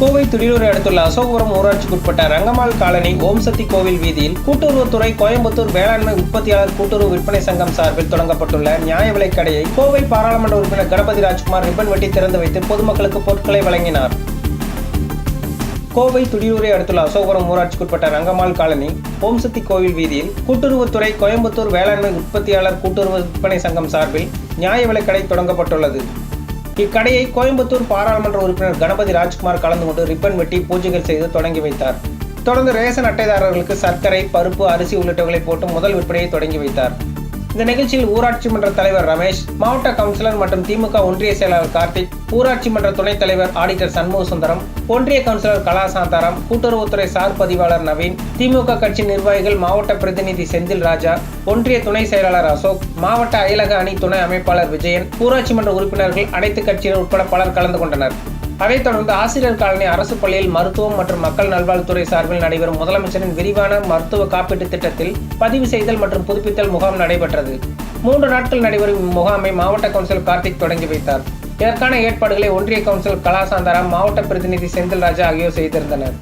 கோவை துடியூரை அடுத்துள்ள அசோகபுரம் ஊராட்சிக்குட்பட்ட ரங்கமாள் காலனி ஓம் சக்தி கோவில் வீதியில் கூட்டுறவுத்துறை கோயம்புத்தூர் வேளாண்மை உற்பத்தியாளர் கூட்டுறவு விற்பனை சங்கம் சார்பில் தொடங்கப்பட்டுள்ள நியாய விலைக் கடையை கோவை பாராளுமன்ற உறுப்பினர் கணபதி ராஜ்குமார் ரிப்பன் வெட்டி திறந்து வைத்து பொதுமக்களுக்கு பொருட்களை வழங்கினார். கோவை துடியூரை அடுத்துள்ள அசோகபுரம் ஊராட்சிக்குட்பட்ட ரங்கமாள் காலனி ஓம்சக்தி கோவில் வீதியில் கூட்டுறவுத்துறை கோயம்புத்தூர் வேளாண்மை உற்பத்தியாளர் கூட்டுறவு விற்பனை சங்கம் சார்பில் நியாய விலைக்கடை தொடங்கப்பட்டுள்ளது. இக்கடையை கோயம்புத்தூர் பாராளுமன்ற உறுப்பினர் கணபதி ராஜ்குமார் கலந்து கொண்டு ரிப்பன் வெட்டி பூஜைகள் செய்து தொடங்கி வைத்தார். தொடர்ந்து ரேஷன் அட்டைதாரர்களுக்கு சர்க்கரை பருப்பு அரிசி உள்ளிட்டவர்களை போட்டு முதல் விற்பனையை தொடங்கி வைத்தார். இந்த நிகழ்ச்சியில் ஊராட்சி மன்ற தலைவர் ரமேஷ் மாவட்ட கவுன்சிலர் மற்றும் திமுக ஒன்றிய செயலாளர் கார்த்திக் ஊராட்சி மன்ற துணைத் தலைவர் ஆடிட்டர் சண்முக சுந்தரம் ஒன்றிய கவுன்சிலர் கலாசாந்தாரம் கூட்டுறவுத்துறை சார் பதிவாளர் நவீன் திமுக கட்சி நிர்வாகிகள் மாவட்ட பிரதிநிதி செந்தில் ராஜா ஒன்றிய துணை செயலாளர் அசோக் மாவட்ட அயலக அணி துணை அமைப்பாளர் விஜயன் ஊராட்சி மன்ற உறுப்பினர்கள் அனைத்து கட்சியினர் உட்பட பலர் கலந்து கொண்டனர். அதைத் தொடர்ந்து ஆசிரியர் காலனி அரசு பள்ளியில் மருத்துவம் மற்றும் மக்கள் நல்வாழ்வுத்துறை சார்பில் நடைபெறும் முதலமைச்சரின் விரிவான மருத்துவ காப்பீட்டு திட்டத்தில் பதிவு செய்தல் மற்றும் புதுப்பித்தல் முகாம் நடைபெற்றது. மூன்று நாட்கள் நடைபெறும் இம்முகாமை மாவட்ட கவுன்சிலர் கார்த்திக் தொடங்கி வைத்தார். இதற்கான ஏற்பாடுகளை ஒன்றிய கவுன்சிலர் கலாசாந்தாராம் மாவட்ட பிரதிநிதி செந்தில் ராஜா ஆகியோர் செய்திருந்தனர்.